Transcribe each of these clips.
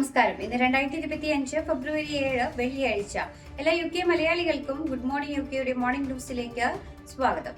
നമസ്കാരം. ഇന്ന് രണ്ടായിരത്തി ഇരുപത്തി അഞ്ച് ഫെബ്രുവരി ഏഴ് വെള്ളിയാഴ്ച. എല്ലാ യു കെ മലയാളികൾക്കും ഗുഡ് മോർണിംഗ് യു കെയുടെ മോർണിംഗ് ന്യൂസിലേക്ക് സ്വാഗതം.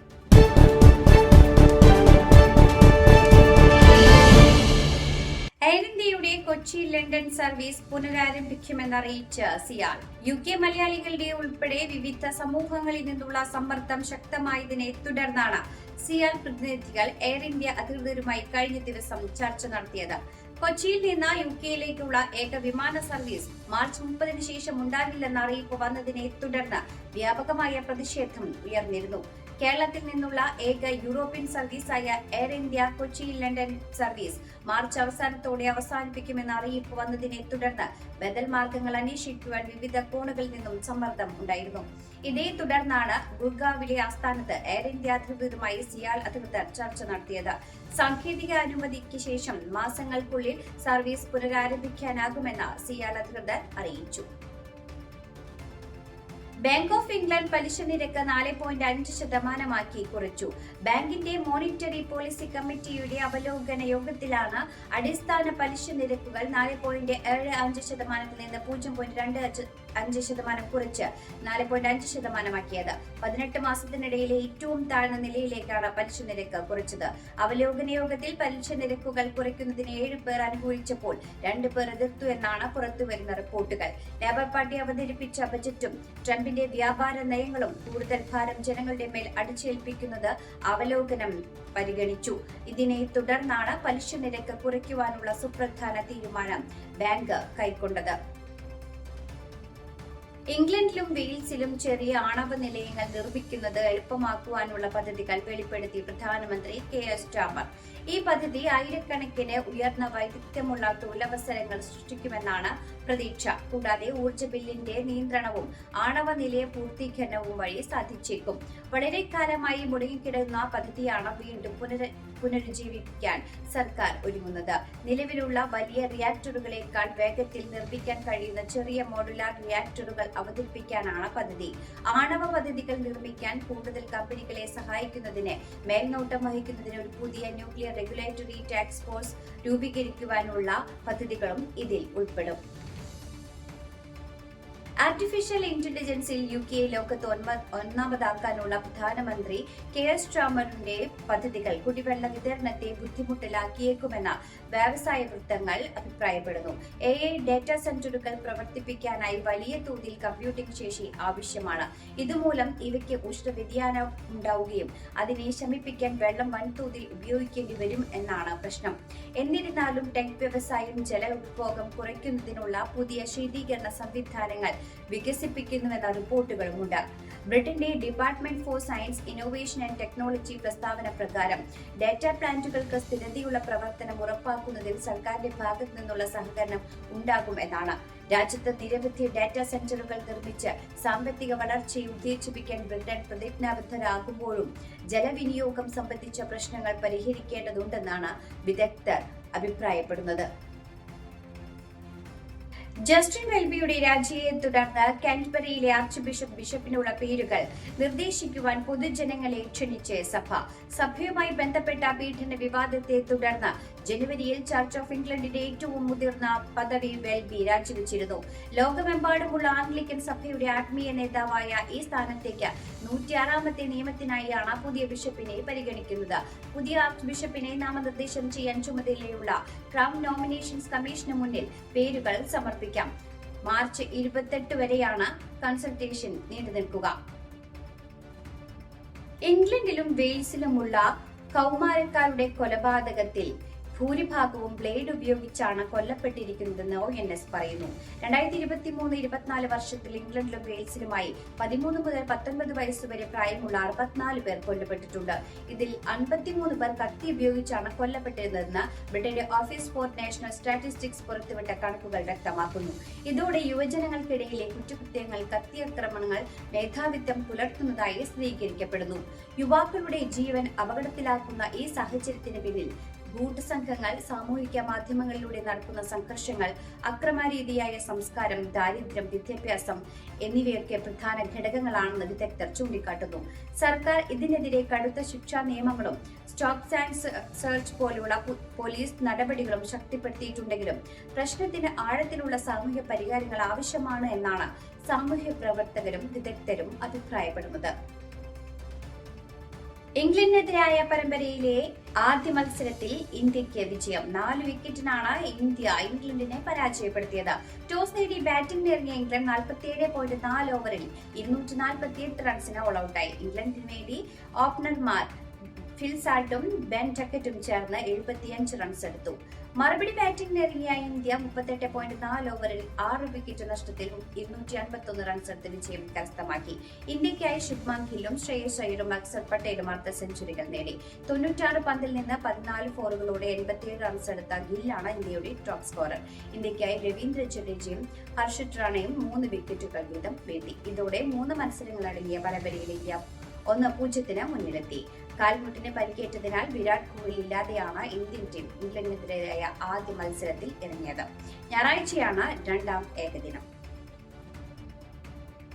എയർ ഇന്ത്യയുടെ കൊച്ചി ലണ്ടൻ സർവീസ് പുനരാരംഭിക്കുമെന്ന് അറിയിച്ച സിയാൽ യു കെ മലയാളികളുടെ ഉൾപ്പെടെ വിവിധ സമൂഹങ്ങളിൽ നിന്നുള്ള സമ്മർദ്ദം ശക്തമായതിനെ തുടർന്നാണ് സിയാൽ പ്രതിനിധികൾ എയർ ഇന്ത്യ അധികൃതരുമായി കഴിഞ്ഞ ദിവസം ചർച്ച നടത്തിയത്. കൊച്ചിയിൽ നിന്ന് യു കെയിലേക്കുള്ള ഏക വിമാന സർവീസ് മാർച്ച് മുപ്പതിന് ശേഷം ഉണ്ടാകില്ലെന്ന അറിയിപ്പ് വന്നതിനെ തുടർന്ന് വ്യാപകമായ പ്രതിഷേധം ഉയർന്നിരുന്നു. കേരളത്തിൽ നിന്നുള്ള ഏക European സർവീസായ Air India Kochi London service March അവസാനത്തോടെ അവസാനിപ്പിക്കുമെന്ന അറിയിപ്പ് വന്നതിനെ തുടർന്ന് ബദൽ മാർഗങ്ങൾ അന്വേഷിക്കുവാൻ വിവിധ കോണുകളിൽ നിന്നും സമ്മർദ്ദം ഉണ്ടായിരുന്നു. ഇതേ തുടർന്നാണ് ഗുർഗാവിലെ ആസ്ഥാനത്ത് എയർ ഇന്ത്യ അധികൃതരുമായി സിയാൽ അധികൃതർ ചർച്ച നടത്തിയത്. സാങ്കേതിക അനുമതിക്ക് ശേഷം മാസങ്ങൾക്കുള്ളിൽ സർവീസ് പുനരാരംഭിക്കാനാകുമെന്ന് സിയാൽ അധികൃതർ അറിയിച്ചു. ബാങ്ക് ഓഫ് ഇംഗ്ലണ്ട് പലിശ നിരക്ക് നാല് പോയിന്റ് അഞ്ച് ശതമാനമാക്കി കുറച്ചു. ബാങ്കിന്റെ മോണിറ്ററി പോളിസി കമ്മിറ്റിയുടെ അവലോകന യോഗത്തിലാണ് അടിസ്ഥാന പലിശ നിരക്കുകൾ നാല് പോയിന്റ് ഏഴ് അഞ്ച് ശതമാനത്തിൽ നിന്ന് പൂജ്യം പോയിന്റ് രണ്ട് അഞ്ച് ശതമാനം കുറച്ച് നാല് പോയിന്റ് അഞ്ച് ശതമാനമാക്കിയത്. പതിനെട്ട് മാസത്തിനിടയിലെ ഏറ്റവും താഴ്ന്ന നിലയിലേക്കാണ് പലിശ നിരക്ക് കുറച്ചത്. അവലോകന യോഗത്തിൽ പലിശ നിരക്കുകൾ കുറയ്ക്കുന്നതിന് ഏഴ് പേർ അനുകൂലിച്ചപ്പോൾ രണ്ട് പേർ എതിർത്തു എന്നാണ് പുറത്തുവരുന്ന റിപ്പോർട്ടുകൾ. ലേബർ പാർട്ടി അവതരിപ്പിച്ച ബജറ്റും ട്രംപിന്റെ വ്യാപാര നയങ്ങളും കൂടുതൽ ഭാരം ജനങ്ങളുടെ മേൽ അടിച്ചേൽപ്പിക്കുന്നത് അവലോകനം പരിഗണിച്ചു. ഇതിനെ തുടർന്നാണ് പലിശ നിരക്ക് കുറയ്ക്കുവാനുള്ള സുപ്രധാന തീരുമാനം ബാങ്ക് കൈക്കൊണ്ടത്. ഇംഗ്ലണ്ടിലും വെയിൽസിലും ചെറിയ ആണവ നിലയങ്ങൾ നിർമ്മിക്കുന്നത് എളുപ്പമാക്കുവാനുള്ള പദ്ധതികൾ വെളിപ്പെടുത്തി പ്രധാനമന്ത്രി കെ എസ് ചാമർ ഈ പദ്ധതി ആയിരക്കണക്കിന് ഉയർന്ന വൈദഗ്ധ്യമുള്ള തൊഴിലവസരങ്ങൾ സൃഷ്ടിക്കുമെന്നാണ് പ്രതീക്ഷ. കൂടാതെ ഊർജ ബില്ലിന്റെ നിയന്ത്രണവും ആണവ നിലയ പൂർത്തീകരണവും വഴി സാധിച്ചേക്കും. വളരെ കാലമായി മുടങ്ങിക്കിടന്ന പദ്ധതിയാണ് വീണ്ടും പുനര പുനരുജ്ജീവിപ്പിക്കാൻ സർക്കാർ ഒരുങ്ങുന്നത്. നിലവിലുള്ള വലിയ റിയാക്ടറുകളെക്കാൾ വേഗത്തിൽ നിർമ്മിക്കാൻ കഴിയുന്ന ചെറിയ മോഡുലാർ റിയാക്ടറുകൾ അവതരിപ്പിക്കാനാണ് പദ്ധതി. ആണവ പദ്ധതികൾ നിർമ്മിക്കാൻ കൂടുതൽ കമ്പനികളെ സഹായിക്കുന്നതിന് മേൽനോട്ടം വഹിക്കുന്നതിന് ഒരു പുതിയ ന്യൂക്ലിയർ റെഗുലേറ്ററി ടാക്സ് ഫോഴ്സ് രൂപീകരിക്കുവാനുള്ള പദ്ധതികളും ഇതിൽ ഉൾപ്പെടും. ആർട്ടിഫിഷ്യൽ ഇന്റലിജൻസിൽ യു കെ ലോകത്ത് ഒന്നാമതാക്കാനുള്ള പ്രധാനമന്ത്രി കെ എസ് ട്രാമറിന്റെ പദ്ധതികൾ കുടിവെള്ള വിതരണത്തെ ബുദ്ധിമുട്ടിലാക്കിയേക്കുമെന്ന് വ്യവസായ വൃത്തങ്ങൾ അഭിപ്രായപ്പെടുന്നു. എ ഐ ഡാറ്റാ സെന്ററുകൾ പ്രവർത്തിപ്പിക്കാനായി വലിയ തോതിൽ കമ്പ്യൂട്ടിംഗ് ശേഷി ആവശ്യമാണ്. ഇതുമൂലം ഇവയ്ക്ക് ഉഷ്ണവ്യതിയാനം ഉണ്ടാവുകയും അതിനെ ശമിപ്പിക്കാൻ വെള്ളം വൻതോതിൽ ഉപയോഗിക്കേണ്ടി വരും എന്നാണ് പ്രശ്നം. എന്നിരുന്നാലും ടെക് വ്യവസായം ജല ഉപഭോഗം കുറയ്ക്കുന്നതിനുള്ള പുതിയ ശീതീകരണ സംവിധാനങ്ങൾ വികസിപ്പിക്കുന്നുവെന്ന റിപ്പോർട്ടുകളുമുണ്ട്. ബ്രിട്ടന്റെ department for science innovation and technology പ്രസ്താവന പ്രകാരം ഡാറ്റ പ്ലാന്റുകൾക്ക് സ്ഥിരതയുള്ള പ്രവർത്തനം ഉറപ്പാക്കുന്നതിൽ സർക്കാരിന്റെ ഭാഗത്തു നിന്നുള്ള സഹകരണം ഉണ്ടാകും എന്നാണ്. രാജ്യത്ത് നിരവധി ഡാറ്റാ സെന്ററുകൾ നിർമ്മിച്ച് സാമ്പത്തിക വളർച്ചയെ ഉത്തേജിപ്പിക്കാൻ ബ്രിട്ടൻ പ്രതിജ്ഞാബദ്ധരാകുമ്പോഴും ജലവിനിയോഗം സംബന്ധിച്ച പ്രശ്നങ്ങൾ പരിഹരിക്കേണ്ടതുണ്ടെന്നാണ് വിദഗ്ധർ അഭിപ്രായപ്പെടുന്നത്. ജസ്റ്റിൻ വെൽബിയുടെ രാജിയെ തുടർന്ന് കാൻബറിയിലെ ആർച്ച് ബിഷപ്പ് ബിഷപ്പിനുള്ള പേരുകൾ നിർദ്ദേശിക്കുവാൻ പൊതുജനങ്ങളെ ക്ഷണിച്ച് സഭ. സഭയുമായി ബന്ധപ്പെട്ട പീഠന വിവാദത്തെ തുടർന്ന് ജനുവരിയിൽ ചർച്ച് ഓഫ് ഇംഗ്ലണ്ടിന്റെ ഏറ്റവും മുതിർന്ന പദവി വെൽബി രാജിവെച്ചിരുന്നു. ലോകമെമ്പാടുമുള്ള ആംഗ്ലിക്കൻ സഭയുടെ ആത്മീയ നേതാവായ ഈ സ്ഥാനത്തേക്ക് നൂറ്റിയാറാമത്തെ നിയമത്തിനായാണ് പുതിയ ബിഷപ്പിനെ പരിഗണിക്കുന്നത്. പുതിയ ആർച്ച് ബിഷപ്പിനെ നാമനിർദ്ദേശം ചെയ്യാൻ ചുമതലയുള്ള ക്രൗൺ നോമിനേഷൻസ് കമ്മീഷന് മുന്നിൽ പേരുകൾ സമർപ്പിക്കാം. മാർച്ച് ഇരുപത്തെട്ട് വരെയാണ് കൺസൾട്ടേഷൻ നീണ്ടുനിൽക്കുക. ഇംഗ്ലണ്ടിലും വെയിൽസിലുമുള്ള കൗമാരക്കാരുടെ കൊലപാതകത്തിൽ ഭൂരിഭാഗവും ബ്ലേഡ് ഉപയോഗിച്ചാണ് കൊല്ലപ്പെട്ടിരിക്കുന്നതെന്ന് ഒ എൻ എസ് പറയുന്നു. രണ്ടായിരത്തി ഇരുപത്തി മൂന്ന് ഇരുപത്തിനാല് വർഷത്തിൽ ഇംഗ്ലണ്ടിലും വെയിൽസിലുമായി പതിമൂന്ന് മുതൽ പത്തൊൻപത് വയസ്സുവരെ പ്രായമുള്ള അറുപത്തിനാല് പേർ കൊല്ലപ്പെട്ടിട്ടുണ്ട്. ഇതിൽ അൻപത്തിമൂന്ന് പേർ കത്തി ഉപയോഗിച്ചാണ് കൊല്ലപ്പെട്ടതെന്ന് ബ്രിട്ടന്റെ ഓഫീസ് ഫോർ നാഷണൽ സ്റ്റാറ്റിസ്റ്റിക്സ് പുറത്തുവിട്ട കണക്കുകൾ വ്യക്തമാക്കുന്നു. ഇതോടെ യുവജനങ്ങൾക്കിടയിലെ കുറ്റകൃത്യങ്ങൾ കത്തിയാക്രമണങ്ങൾ മേധാവിത്വം പുലർത്തുന്നതായി സ്ഥിരീകരിക്കപ്പെടുന്നു. യുവാക്കളുടെ ജീവൻ അപകടത്തിലാക്കുന്ന ഈ സാഹചര്യത്തിന് പിന്നിൽ ഗൂഢസംഘങ്ങൾ സാമൂഹിക മാധ്യമങ്ങളിലൂടെ നടക്കുന്ന സംഘർഷങ്ങൾ അക്രമരീതിയായ സംസ്കാരം ദാരിദ്ര്യം വിദ്യാഭ്യാസം എന്നിവയൊക്കെ പ്രധാന ഘടകങ്ങളാണെന്ന് വിദഗ്ധർ ചൂണ്ടിക്കാട്ടുന്നു. സർക്കാർ ഇതിനെതിരെ കടുത്ത ശിക്ഷാ നിയമങ്ങളും സ്റ്റോപ്പ് സയൻസ് സെർച്ച് പോലുള്ള പോലീസ് നടപടികളും ശക്തിപ്പെടുത്തിയിട്ടുണ്ടെങ്കിലും പ്രശ്നത്തിന് ആഴത്തിലുള്ള സാമൂഹ്യ പരിഹാരങ്ങൾ ആവശ്യമാണ് എന്നാണ് സാമൂഹ്യ പ്രവർത്തകരും വിദഗ്ധരും അഭിപ്രായപ്പെടുന്നത്. ഇംഗ്ലണ്ടിനെതിരായ പരമ്പരയിലെ ആദ്യ മത്സരത്തിൽ ഇന്ത്യയ്ക്ക് വിജയം. നാല് വിക്കറ്റിനാണ് ഇന്ത്യ ഇംഗ്ലണ്ടിനെ പരാജയപ്പെടുത്തിയത്. ടോസ് നേടി ബാറ്റിംഗ് നേടിയ ഇംഗ്ലണ്ട് നാൽപ്പത്തിയേഴ് പോയിന്റ് നാല് ഓവറിൽ ഇരുന്നൂറ്റി നാൽപ്പത്തി എട്ട് റൺസിന് ഓൾ ഔട്ടായി ഇംഗ്ലണ്ടിന് വേണ്ടി ഓപ്പണർമാർ ഫിൽസാൾട്ടും ബെൻ ടക്കറ്റും ചേർന്ന് എഴുപത്തിയഞ്ച് റൺസ് എടുത്തു. മറുപടി ബാറ്റിംഗിന് ഇറങ്ങിയ ഇന്ത്യ മുപ്പത്തെട്ട് പോയിന്റ് നാല് ഓവറിൽ ആറ് വിക്കറ്റ് നഷ്ടത്തിൽ ഇരുന്നൂറ്റി അൻപത്തൊന്ന് റൺസ് എടുത്ത് വിജയം കരസ്ഥമാക്കി. ഇന്ത്യയ്ക്കായി ശുഭ്മാൻ ഗില്ലും ശ്രേയസ് അയ്യറും അക്സർ പട്ടേലും അർദ്ധ സെഞ്ചുറികൾ നേടി. തൊണ്ണൂറ്റാറ് പന്തിൽ നിന്ന് പതിനാല് ഫോറുകളോടെ എൺപത്തിയേഴ് റൺസ് എടുത്ത ഗില്ലാണ് ഇന്ത്യയുടെ ടോപ്പ് സ്കോറർ ഇന്ത്യയ്ക്കായി രവീന്ദ്ര ജഡേജയും ഹർഷിത് റാണയും മൂന്ന് വിക്കറ്റുകൾ വീതം വീഴ്ത്തി. ഇതോടെ മൂന്ന് മത്സരങ്ങളടങ്ങിയ പരമ്പരയിൽ ഇന്ത്യ ഒന്ന് പൂജ്യത്തിന് മുന്നിലെത്തി. കാൽമുട്ടിന് പരിക്കേറ്റതിനാൽ വിരാട് കോഹ്ലി ഇല്ലാതെയാണ് ഇന്ത്യൻ ടീം ഇംഗ്ലണ്ടിനെതിരായ ആദ്യ മത്സരത്തിൽ ഇറങ്ങിയത്. ഞായറാഴ്ചയാണ് രണ്ടാം ഏകദിനം.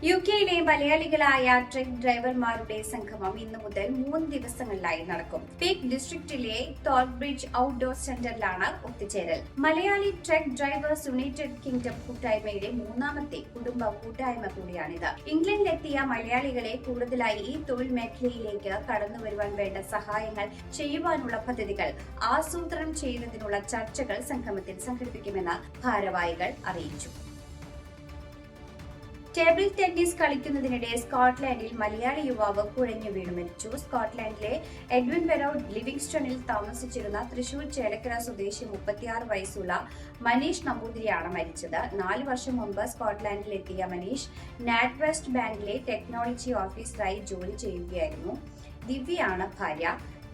യു കെയിലെ മലയാളികളായ ട്രക്ക് ഡ്രൈവർമാരുടെ സംഗമം ഇന്നു മുതൽ മൂന്ന് ദിവസങ്ങളിലായി നടക്കും. പീക്ക് ഡിസ്ട്രിക്റ്റിലെ തോൾബ്രിഡ്ജ് ഔട്ട്ഡോർ സെന്ററിലാണ് ഒത്തുചേരൽ. Malayali truck drivers united kingdom കൂട്ടായ്മയുടെ മൂന്നാമത്തെ കുടുംബ കൂട്ടായ്മ കൂടിയാണിത്. ഇംഗ്ലണ്ടിലെത്തിയ മലയാളികളെ കൂടുതലായി ഈ തൊഴിൽ മേഖലയിലേക്ക് കടന്നു വരുവാൻ വേണ്ട സഹായങ്ങൾ ചെയ്യുവാനുള്ള പദ്ധതികൾ ആസൂത്രണം ചെയ്യുന്നതിനുള്ള ചർച്ചകൾ സംഗമത്തിൽ സംഘടിപ്പിക്കുമെന്ന് ഭാരവാഹികൾ അറിയിച്ചു. ടേബിൾ ടെന്നീസ് കളിക്കുന്നതിനിടെ സ്കോട്ട്ലാൻഡിൽ മലയാളി യുവാവ് കുഴഞ്ഞു വീണു. മരിച്ചു. സ്കോട്ട്ലാൻഡിലെ എഡ്വിൻ വെറോ ലിവിങ്സ്റ്റണിൽ താമസിച്ചിരുന്ന തൃശൂർ ചേലക്കര സ്വദേശി മുപ്പത്തിയാറ് വയസ്സുള്ള മനീഷ് നമ്പൂതിരിയാണ് മരിച്ചത്. നാല് വർഷം മുമ്പ് സ്കോട്ട്ലാൻഡിൽ എത്തിയ മനീഷ് നാറ്റ് വെസ്റ്റ് ബാങ്കിലെ ടെക്നോളജി ഓഫീസറായി ജോലി ചെയ്യുകയായിരുന്നു. ദിവ്യയാണ് ഭാര്യ.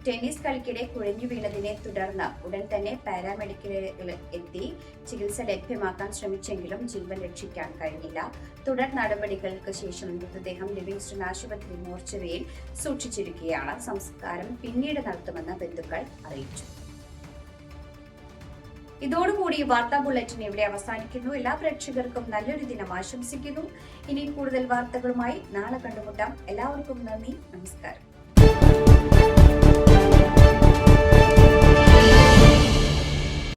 ടെന്നീസ് കളിക്കിടെ കുഴഞ്ഞു വീണതിനെ തുടർന്ന് ഉടൻ തന്നെ പാരാമെഡിക്കലുകൾ എത്തി ചികിത്സ ലഭ്യമാക്കാൻ ശ്രമിച്ചെങ്കിലും ജീവൻ രക്ഷിക്കാൻ കഴിഞ്ഞില്ല. തുടർ നടപടികൾക്ക് ശേഷം മൃതദേഹം ലിവിങ്സ്റ്റൺ ആശുപത്രി മോർച്ചറിയിൽ സൂക്ഷിച്ചിരിക്കുകയാണ്. സംസ്കാരം പിന്നീട് നടത്തുമെന്ന് ബന്ധുക്കൾ അറിയിച്ചു. ഇതോടുകൂടി വാർത്താ ബുള്ളറ്റിൻ ഇവിടെ അവസാനിക്കുന്നു. എല്ലാ പ്രേക്ഷകർക്കും നല്ലൊരു ദിനം ആശംസിക്കുന്നു. ഇനി കൂടുതൽ വാർത്തകളുമായി നാളെ കണ്ടുമുട്ടാം. എല്ലാവർക്കും നന്ദി. നമസ്കാരം.